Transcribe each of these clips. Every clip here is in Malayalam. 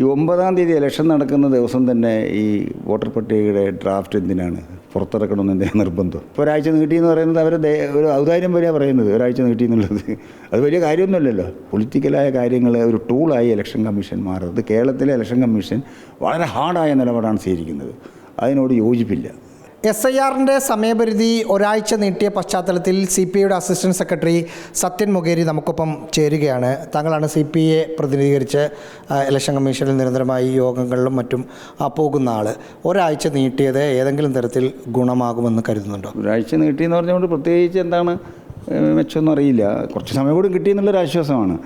ഈ ഒമ്പതാം തീയതി ഇലക്ഷൻ നടക്കുന്ന ദിവസം തന്നെ ഈ വോട്ടർ പട്ടികയുടെ ഡ്രാഫ്റ്റ് എന്തിനാണ്? പുറത്തിറക്കണമെന്ന് എന്റെ നിർബന്ധം? ഇപ്പോൾ ഒരാഴ്ച നീട്ടി എന്ന് പറയുന്നത് അവർ ഒരു ഔദാര്യം വരെയാണ് പറയുന്നത് ഒരാഴ്ച നീട്ടി എന്നുള്ളത്. അത് വലിയ കാര്യമൊന്നുമല്ലല്ലോ. പൊളിറ്റിക്കലായ കാര്യങ്ങൾ ഒരു ടൂളായി ഇലക്ഷൻ കമ്മീഷൻ മാറുന്നത്. കേരളത്തിലെ ഇലക്ഷൻ കമ്മീഷൻ വളരെ ഹാർഡായ നിലപാടാണ് സ്വീകരിക്കുന്നത്. അതിനോട് യോജിപ്പില്ല. എസ് ഐ ആറിന്റെ സമയപരിധി ഒരാഴ്ച നീട്ടിയ പശ്ചാത്തലത്തിൽ സി പി ഐയുടെ അസിസ്റ്റന്റ് സെക്രട്ടറി സത്യൻ മുഖേരി നമുക്കൊപ്പം ചേരുകയാണ്. താങ്കളാണ് സി പി ഐയെ പ്രതിനിധീകരിച്ച് ഇലക്ഷൻ കമ്മീഷനിൽ നിരന്തരമായി യോഗങ്ങളിലും മറ്റും പോകുന്ന ആൾ ഒരാഴ്ച നീട്ടിയത് ഏതെങ്കിലും തരത്തിൽ ഗുണമാകുമെന്ന് കരുതുന്നുണ്ടോ? ഒരാഴ്ച നീട്ടി എന്ന് പറഞ്ഞുകൊണ്ട് പ്രത്യേകിച്ച് എന്താണ് മെച്ചമൊന്നും അറിയില്ല. കുറച്ച് സമയം കൂടി കിട്ടിയെന്നുള്ളൊരു ആശ്വാസമാണ്.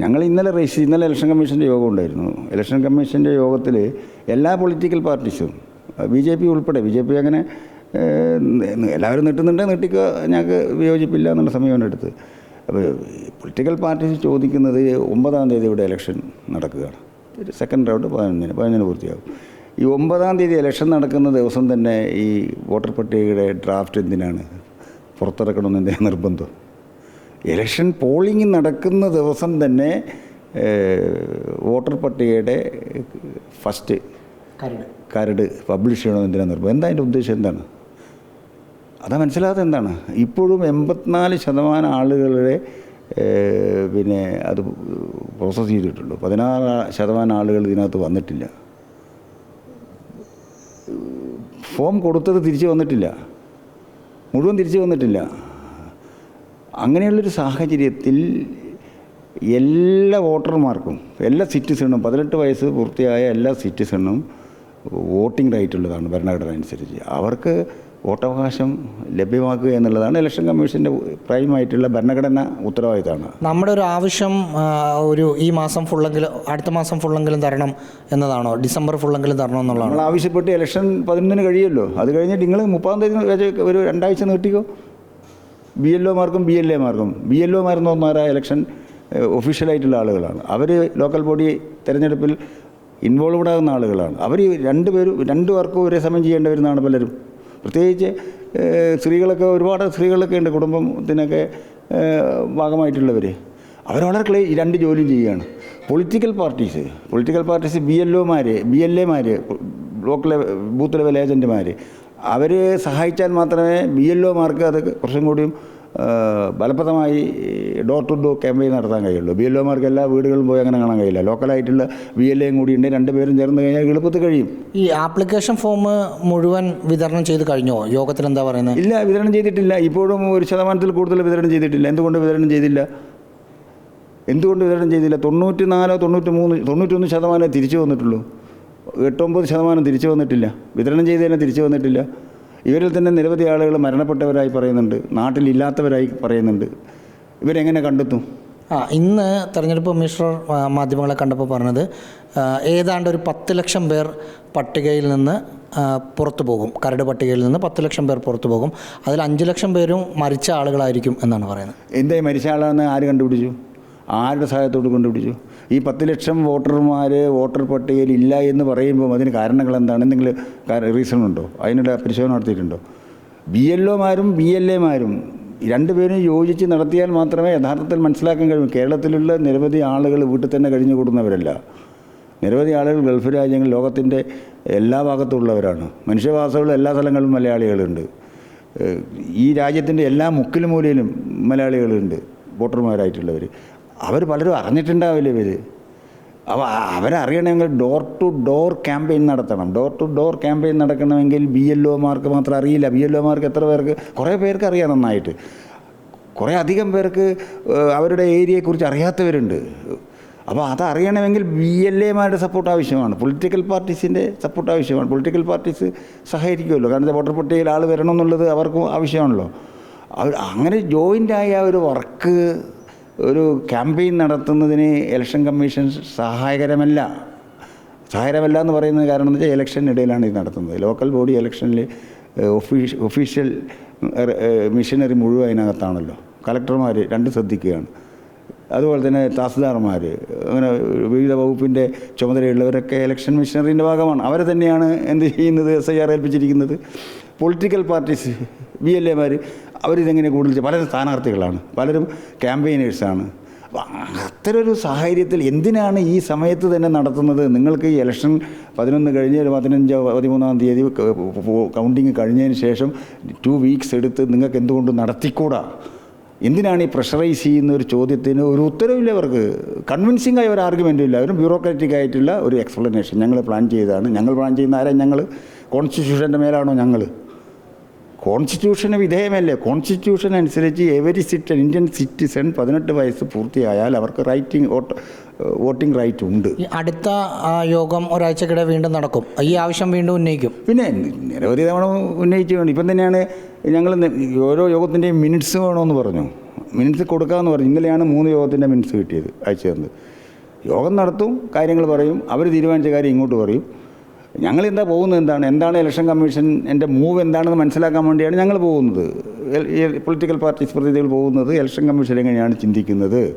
ഞങ്ങൾ ഇന്നലെ റേസ് ഇന്നലെ ഇലക്ഷൻ കമ്മീഷന്റെ യോഗം ഉണ്ടായിരുന്നു. ഇലക്ഷൻ കമ്മീഷന്റെ യോഗത്തിൽ എല്ലാ പൊളിറ്റിക്കൽ പാർട്ടീസും ബി ജെ പി ഉൾപ്പെടെ. ബി ജെ പി അങ്ങനെ എല്ലാവരും നീട്ടുന്നുണ്ട് നീട്ടിക്കുക ഞങ്ങൾക്ക് വിയോജിപ്പില്ല എന്നുള്ള സമയമാണ് എടുത്ത് അപ്പോൾ പൊളിറ്റിക്കൽ പാർട്ടീസ് ചോദിക്കുന്നത് ഒമ്പതാം തീയതി ഇവിടെ ഇലക്ഷൻ നടക്കുകയാണ്. ഒരു സെക്കൻഡ് റൗണ്ട് പതിനൊന്നിന് പതിനൊന്നിന് പൂർത്തിയാകും. ഈ ഒമ്പതാം തീയതി ഇലക്ഷൻ നടക്കുന്ന ദിവസം തന്നെ ഈ വോട്ടർ പട്ടികയുടെ ഡ്രാഫ്റ്റ് എന്തിനാണ്? പുറത്തിറക്കണമെന്ന് എന്തിനാണ് നിർബന്ധം? ഇലക്ഷൻ പോളിംഗ് നടക്കുന്ന ദിവസം തന്നെ വോട്ടർ പട്ടികയുടെ ഫസ്റ്റ് കരട്. പബ്ലിഷ് ചെയ്യണമെന്ന് എന്തിനാണ് നിർബന്ധം? എന്താ അതിന്റെ ഉദ്ദേശം എന്താണ്? അതാ മനസ്സിലാകാത്ത എന്താണ്? ഇപ്പോഴും എൺപത്തിനാല് ശതമാനം ആളുകളുടെ പിന്നെ അത് പ്രോസസ്സ് ചെയ്തിട്ടുള്ളൂ പതിനാറ് ശതമാനം ആളുകൾ ഇതിനകത്ത് വന്നിട്ടില്ല. ഫോം കൊടുത്തത് തിരിച്ചു വന്നിട്ടില്ല. മുഴുവൻ തിരിച്ചു വന്നിട്ടില്ല. അങ്ങനെയുള്ളൊരു സാഹചര്യത്തിൽ എല്ലാ വോട്ടർമാർക്കും എല്ലാ സിറ്റിസണും പതിനെട്ട് വയസ്സ് പൂർത്തിയായ എല്ലാ സിറ്റിസണും വോട്ടിംഗ് റൈറ്റ് ഉള്ളതാണ് ഭരണഘടന അനുസരിച്ച് അവർക്ക് വോട്ടവകാശം ലഭ്യമാക്കുക എന്നുള്ളതാണ് ഇലക്ഷൻ കമ്മീഷന്റെ പ്രൈമായിട്ടുള്ള ഭരണഘടന ഉത്തരവാദിത്തമാണ്. നമ്മുടെ ഒരു ആവശ്യം ഒരു ഈ മാസം ഫുള്ളെങ്കിലും അടുത്ത മാസം ഫുള്ളെങ്കിലും തരണം എന്നതാണോ? ഡിസംബർ ഫുള്ളെങ്കിലും തരണം എന്നുള്ളതാണ്? നമ്മൾ ആവശ്യപ്പെട്ട് ഇലക്ഷൻ പതിനൊന്നിന് കഴിയുമല്ലോ. അത് കഴിഞ്ഞിട്ട് നിങ്ങൾ മുപ്പതാം തീയതി ഒരു രണ്ടാഴ്ച നീട്ടിക്കോ. ബി എൽ ഒമാർക്കും ബി എൽ എമാർക്കും ബി എൽ ഒമാരെന്ന് പറഞ്ഞാൽ ഇലക്ഷൻ ഒഫീഷ്യലായിട്ടുള്ള ആളുകളാണ്. അവർ ലോക്കൽ ബോഡി തിരഞ്ഞെടുപ്പിൽ ഇൻവോൾവ്ഡ് ആകുന്ന ആളുകളാണ് അവർ രണ്ടുപേരും രണ്ടു വർക്കും ഒരേ സമയം ചെയ്യേണ്ടി വരുന്നതാണ് പലരും. പ്രത്യേകിച്ച് സ്ത്രീകളൊക്കെ ഒരുപാട് സ്ത്രീകളൊക്കെ ഉണ്ട് കുടുംബത്തിനൊക്കെ ഭാഗമായിട്ടുള്ളവർ അവർ വളരെ ക്ലേ രണ്ട് ജോലിയും ചെയ്യുകയാണ്. Political parties political parties B L ഒമാർ ബി എൽ എമാർ ബ്ലോക്ക് ലെവൽ ബൂത്ത് ലെവൽ ഏജന്റുമാർ അവർ സഹായിച്ചാൽ മാത്രമേ ബി എൽ ഒമാർക്ക് അത് കുറച്ചും കൂടിയും ഫലപ്രദമായി ഡോർ ടു ഡോർ ക്യാമ്പയിൻ നടത്താൻ കഴിയുള്ളൂ. ബി എൽ ഒമാർക്ക് എല്ലാ വീടുകളും പോയി അങ്ങനെ കാണാൻ കഴിയില്ല. ലോക്കലായിട്ടുള്ള ബി എൽ എയും കൂടി ഉണ്ട്. രണ്ടുപേരും ചേർന്ന് കഴിഞ്ഞാൽ എളുപ്പത്തിൽ കഴിയും. ഈ ആപ്ലിക്കേഷൻ ഫോം മുഴുവൻ വിതരണം ചെയ്ത് കഴിഞ്ഞോ? യോഗത്തിൽ എന്താ പറയുന്നത്? ഇല്ല വിതരണം ചെയ്തിട്ടില്ല. ഇപ്പോഴും ഒരു ശതമാനത്തിൽ കൂടുതൽ വിതരണം ചെയ്തിട്ടില്ല. എന്തുകൊണ്ട് വിതരണം ചെയ്തില്ല? എന്തുകൊണ്ട് വിതരണം ചെയ്തില്ല? തൊണ്ണൂറ്റി നാലോ തൊണ്ണൂറ്റി മൂന്ന് തൊണ്ണൂറ്റൊന്ന് ശതമാനമേ തിരിച്ചു വന്നിട്ടുള്ളൂ. എട്ടൊമ്പത് ശതമാനം തിരിച്ചു വന്നിട്ടില്ല. വിതരണം ചെയ്തതിനെ തിരിച്ചു വന്നിട്ടില്ല. ഇവരിൽ തന്നെ നിരവധി ആളുകൾ മരണപ്പെട്ടവരായി പറയുന്നുണ്ട്. നാട്ടിലില്ലാത്തവരായി പറയുന്നുണ്ട്. ഇവരെങ്ങനെ കണ്ടെത്തും? ആ ഇന്ന് തെരഞ്ഞെടുപ്പ് കമ്മീഷണർ മാധ്യമങ്ങളെ കണ്ടപ്പോൾ പറഞ്ഞത് ഏതാണ്ട് ഒരു പത്ത് ലക്ഷം പേർ പട്ടികയിൽ നിന്ന് പുറത്തു പോകും. കരട് പട്ടികയിൽ നിന്ന് പത്ത് ലക്ഷം പേർ പുറത്തു പോകും. അതിൽ അഞ്ച് ലക്ഷം പേരും മരിച്ച ആളുകളായിരിക്കും എന്നാണ് പറയുന്നത്. എന്തേ മരിച്ച ആളാണെന്ന് ആര് കണ്ടുപിടിച്ചു? ആരുടെ സഹായത്തോട് കണ്ടുപിടിച്ചു? ഈ പത്ത് ലക്ഷം വോട്ടർമാർ വോട്ടർ പട്ടികയിൽ ഇല്ല എന്ന് പറയുമ്പോൾ അതിന് കാരണങ്ങൾ എന്താണ്? എന്തെങ്കിലും റീസൺ ഉണ്ടോ? അതിനുള്ള പരിശോധന നടത്തിയിട്ടുണ്ടോ? ബി എൽ ഒമാരും ബി എൽ എമാരും രണ്ടുപേരും യോജിച്ച് നടത്തിയാൽ മാത്രമേ യഥാർത്ഥത്തിൽ മനസ്സിലാക്കാൻ കഴിയൂ. കേരളത്തിലുള്ള നിരവധി ആളുകൾ വീട്ടിൽ തന്നെ കഴിഞ്ഞു കൂടുന്നവരല്ല നിരവധി ആളുകൾ ഗൾഫ് രാജ്യങ്ങൾ ലോകത്തിന്റെ എല്ലാ ഭാഗത്തുള്ളവരാണ്. മനുഷ്യവാസമുള്ള എല്ലാ സ്ഥലങ്ങളിലും മലയാളികളുണ്ട്. ഈ രാജ്യത്തിന്റെ എല്ലാ മുക്കിലും മൂലയിലും മലയാളികളുണ്ട് വോട്ടർമാരായിട്ടുള്ളവർ അവർ പലരും അറിഞ്ഞിട്ടുണ്ടാവില്ല ഇവർ അവ അവരറിയണമെങ്കിൽ ഡോർ ടു ഡോർ ക്യാമ്പയിൻ നടത്തണം. ഡോർ ടു ഡോർ ക്യാമ്പയിൻ നടക്കണമെങ്കിൽ ബി എൽ ഒമാർക്ക് മാത്രം അറിയില്ല. ബി എൽ ഒമാർക്ക് എത്ര പേർക്ക്? കുറേ പേർക്ക് അറിയാം നന്നായിട്ട്. കുറേ അധികം പേർക്ക് അവരുടെ ഏരിയയെക്കുറിച്ച് അറിയാത്തവരുണ്ട്. അപ്പോൾ അത് അറിയണമെങ്കിൽ ബി എൽ എമാരുടെ സപ്പോർട്ട് ആവശ്യമാണ്. പൊളിറ്റിക്കൽ പാർട്ടീസിന്റെ സപ്പോർട്ട് ആവശ്യമാണ്. പൊളിറ്റിക്കൽ പാർട്ടീസ് സഹകരിക്കുമല്ലോ. കാരണം വോട്ടർ പട്ടികയിൽ ആൾ വരണം എന്നുള്ളത് അവർക്കും ആവശ്യമാണല്ലോ. അങ്ങനെ ജോയിന്റായ ഒരു വർക്ക് ഒരു ക്യാമ്പയിൻ നടത്തുന്നതിന് ഇലക്ഷൻ കമ്മീഷൻ സഹായകരമല്ല. സഹായകരമല്ല എന്ന് പറയുന്നത് കാരണം എന്ന് വെച്ചാൽ ഇലക്ഷനിടയിലാണ് ഇത് നടത്തുന്നത്. ലോക്കൽ ബോഡി ഇലക്ഷനിൽ ഒഫീഷ് ഒഫീഷ്യൽ മിഷനറി മുഴുവൻ അതിനകത്താണല്ലോ. കലക്ടർമാർ രണ്ട് ശ്രദ്ധിക്കുകയാണ്. അതുപോലെ തന്നെ തഹസിൽദാർമാർ അങ്ങനെ വിവിധ വകുപ്പിന്റെ ചുമതലയുള്ളവരൊക്കെ ഇലക്ഷൻ മിഷനറിന്റെ ഭാഗമാണ്. അവരെ തന്നെയാണ് എന്ത് ചെയ്യുന്നത്? എസ് ഐ ആർ ഏൽപ്പിച്ചിരിക്കുന്നത്. പൊളിറ്റിക്കൽ പാർട്ടീസ് ബി എൽ എമാർ അവരിതെങ്ങനെ കൂടുതൽ? പലരും സ്ഥാനാർത്ഥികളാണ് പലരും ക്യാമ്പയിനേഴ്സാണ്. അത്തരൊരു സാഹചര്യത്തിൽ എന്തിനാണ് ഈ സമയത്ത് തന്നെ നടത്തുന്നത്? നിങ്ങൾക്ക് ഈ ഇലക്ഷൻ പതിനൊന്ന് കഴിഞ്ഞ് ഒരു പതിനഞ്ചോ പതിമൂന്നാം തീയതി കൗണ്ടിങ് കഴിഞ്ഞതിന് ശേഷം ടു വീക്സ് എടുത്ത് നിങ്ങൾക്ക് എന്തുകൊണ്ട് നടത്തിക്കൂടാ? എന്തിനാണ് ഈ പ്രഷറൈസ് ചെയ്യുന്ന ഒരു ചോദ്യത്തിന് ഒരു ഉത്തരവില്ല അവർക്ക്. കൺവിൻസിംഗ് ആയ ഒരു ആർഗ്യുമെന്റും ഇല്ല. ഒരു ബ്യൂറോക്രാറ്റിക് ആയിട്ടുള്ള ഒരു എക്സ്പ്ലനേഷൻ ഞങ്ങൾ പ്ലാൻ ചെയ്തതാണ്. ഞങ്ങൾ പ്ലാൻ ചെയ്യുന്ന ആരാ ഞങ്ങൾ കോൺസ്റ്റിറ്റ്യൂഷന്റെ മേലാണോ ഞങ്ങൾ കോൺസ്റ്റിറ്റ്യൂഷന് വിധേയമല്ലേ? കോൺസ്റ്റിറ്റ്യൂഷൻ അനുസരിച്ച് എവരി സിറ്റൻ ഇന്ത്യൻ സിറ്റിസൺ പതിനെട്ട് വയസ്സ് പൂർത്തിയായാൽ അവർക്ക് റൈറ്റിംഗ് വോട്ട് വോട്ടിംഗ് റൈറ്റ് ഉണ്ട്. അടുത്ത യോഗം ഒരാഴ്ചക്കിടെ വീണ്ടും നടക്കും. ഈ ആവശ്യം വീണ്ടും ഉന്നയിക്കും. പിന്നെ നിരവധി തവണ ഉന്നയിച്ചു വേണം. ഇപ്പം തന്നെയാണ് ഞങ്ങൾ ഓരോ യോഗത്തിന്റെയും മിനിറ്റ്സ് വേണമെന്ന് പറഞ്ഞു. മിനിറ്റ്സ് കൊടുക്കാമെന്ന് പറഞ്ഞു. ഇന്നലെയാണ് മൂന്ന് യോഗത്തിന്റെ മിനിറ്റ്സ് കിട്ടിയത് അയച്ചു തന്നത്. യോഗം നടത്തും കാര്യങ്ങൾ പറയും. അവർ തീരുമാനിച്ച കാര്യം ഇങ്ങോട്ട് പറയും. ഞങ്ങൾ എന്താ പോകുന്നത് എന്താണ്? എന്താണ് ഇലക്ഷൻ കമ്മീഷൻ എന്റെ മൂവ് എന്താണെന്ന് മനസ്സിലാക്കാൻ വേണ്ടിയാണ് ഞങ്ങൾ പോകുന്നത്. പൊളിറ്റിക്കൽ പാർട്ടീസ് പ്രതിനിധികൾ പോകുന്നത് ഇലക്ഷൻ കമ്മീഷൻ എങ്ങനെയാണ് ചിന്തിക്കുന്നത്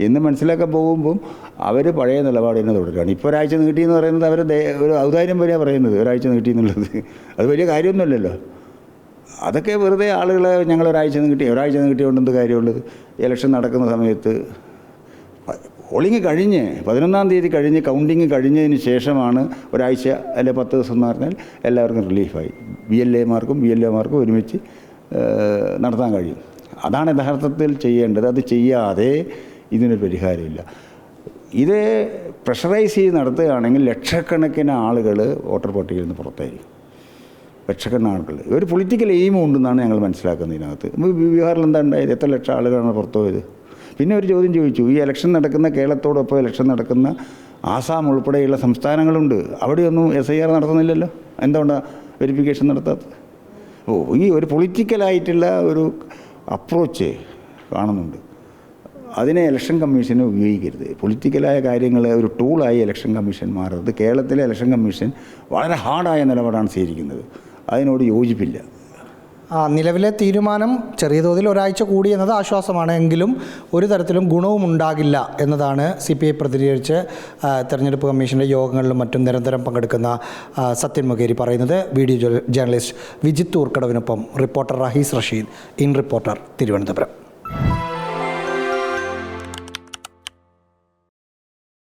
എന്ന് മനസ്സിലാക്കാൻ പോകുമ്പം അവർ പഴയ നിലപാട് തന്നെ തുടരുകയാണ്. ഇപ്പോൾ ഒരാഴ്ച നീട്ടി എന്ന് പറയുന്നത് അവർ ഒരു ഔദാര്യം വരെയാണ് പറയുന്നത്. ഒരാഴ്ച നീട്ടി എന്നുള്ളത്. അത് വലിയ കാര്യമൊന്നുമില്ലല്ലോ. അതൊക്കെ വെറുതെ ആളുകളെ ഞങ്ങൾ ഒരാഴ്ച നീട്ടി ഒരാഴ്ച നീട്ടിയോണ്ട് എന്ത് കാര്യമുള്ളത്? ഇലക്ഷൻ നടക്കുന്ന സമയത്ത് പോളിംഗ് കഴിഞ്ഞ് പതിനൊന്നാം തീയതി കഴിഞ്ഞ് കൗണ്ടിങ് കഴിഞ്ഞതിന് ശേഷമാണ് ഒരാഴ്ച അല്ലെ പത്ത് ദിവസം എന്ന് പറഞ്ഞാൽ എല്ലാവർക്കും റിലീഫായി ബി എൽ എമാർക്കും ബി എൽ എമാർക്കും ഒരുമിച്ച് നടത്താൻ കഴിയും. അതാണ് യഥാർത്ഥത്തിൽ ചെയ്യേണ്ടത്. അത് ചെയ്യാതെ ഇതിനൊരു പരിഹാരമില്ല. ഇത് പ്രഷറൈസ് ചെയ്ത് നടത്തുകയാണെങ്കിൽ ലക്ഷക്കണക്കിന് ആളുകൾ വോട്ടർ പട്ടികയിൽ നിന്ന് പുറത്തായിരിക്കും. ലക്ഷക്കണക്കിന് ആളുകൾ ഒരു പൊളിറ്റിക്കൽ എയിമുണ്ടെന്നാണ് ഞങ്ങൾ മനസ്സിലാക്കുന്നത് ഇതിനകത്ത് ബീഹാറിൽ എന്താ ഉണ്ടായത്? എത്ര ലക്ഷം ആളുകളാണ് പുറത്തു പോയത്? പിന്നെ ഒരു ചോദ്യം ചോദിച്ചു ഈ ഇലക്ഷൻ നടക്കുന്ന കേരളത്തോടൊപ്പം ഇലക്ഷൻ നടക്കുന്ന ആസാം ഉൾപ്പെടെയുള്ള സംസ്ഥാനങ്ങളുണ്ട്. അവിടെയൊന്നും എസ് ഐ ആർ നടത്തുന്നില്ലല്ലോ. എന്തുകൊണ്ടാണ് വെരിഫിക്കേഷൻ നടത്താത്തത്? ഓ ഈ ഒരു പൊളിറ്റിക്കലായിട്ടുള്ള ഒരു അപ്രോച്ച് കാണുന്നുണ്ട്. അതിനെ ഇലക്ഷൻ കമ്മീഷനെ ഉപയോഗിക്കരുത്. പൊളിറ്റിക്കലായ കാര്യങ്ങൾ ഒരു ടൂളായി ഇലക്ഷൻ കമ്മീഷൻ മാറരുത്. കേരളത്തിലെ ഇലക്ഷൻ കമ്മീഷൻ വളരെ ഹാർഡായ നിലപാടാണ് സ്വീകരിക്കുന്നത്. അതിനോട് യോജിപ്പില്ല. നിലവിലെ തീരുമാനം ചെറിയ തോതിൽ ഒരാഴ്ച കൂടി എന്നത് ആശ്വാസമാണ്. എങ്കിലും ഒരു തരത്തിലും ഗുണവും ഉണ്ടാകില്ല എന്നതാണ് സി പി ഐ പ്രതികരിച്ച് തെരഞ്ഞെടുപ്പ് കമ്മീഷന്റെ യോഗങ്ങളിലും മറ്റും നിരന്തരം പങ്കെടുക്കുന്ന സത്യൻ മുഖേരി പറയുന്നത്. Video journalist Vijith ഊർക്കടവിനൊപ്പം reporter Rahees Rasheed in Reporter Thiruvananthapuram.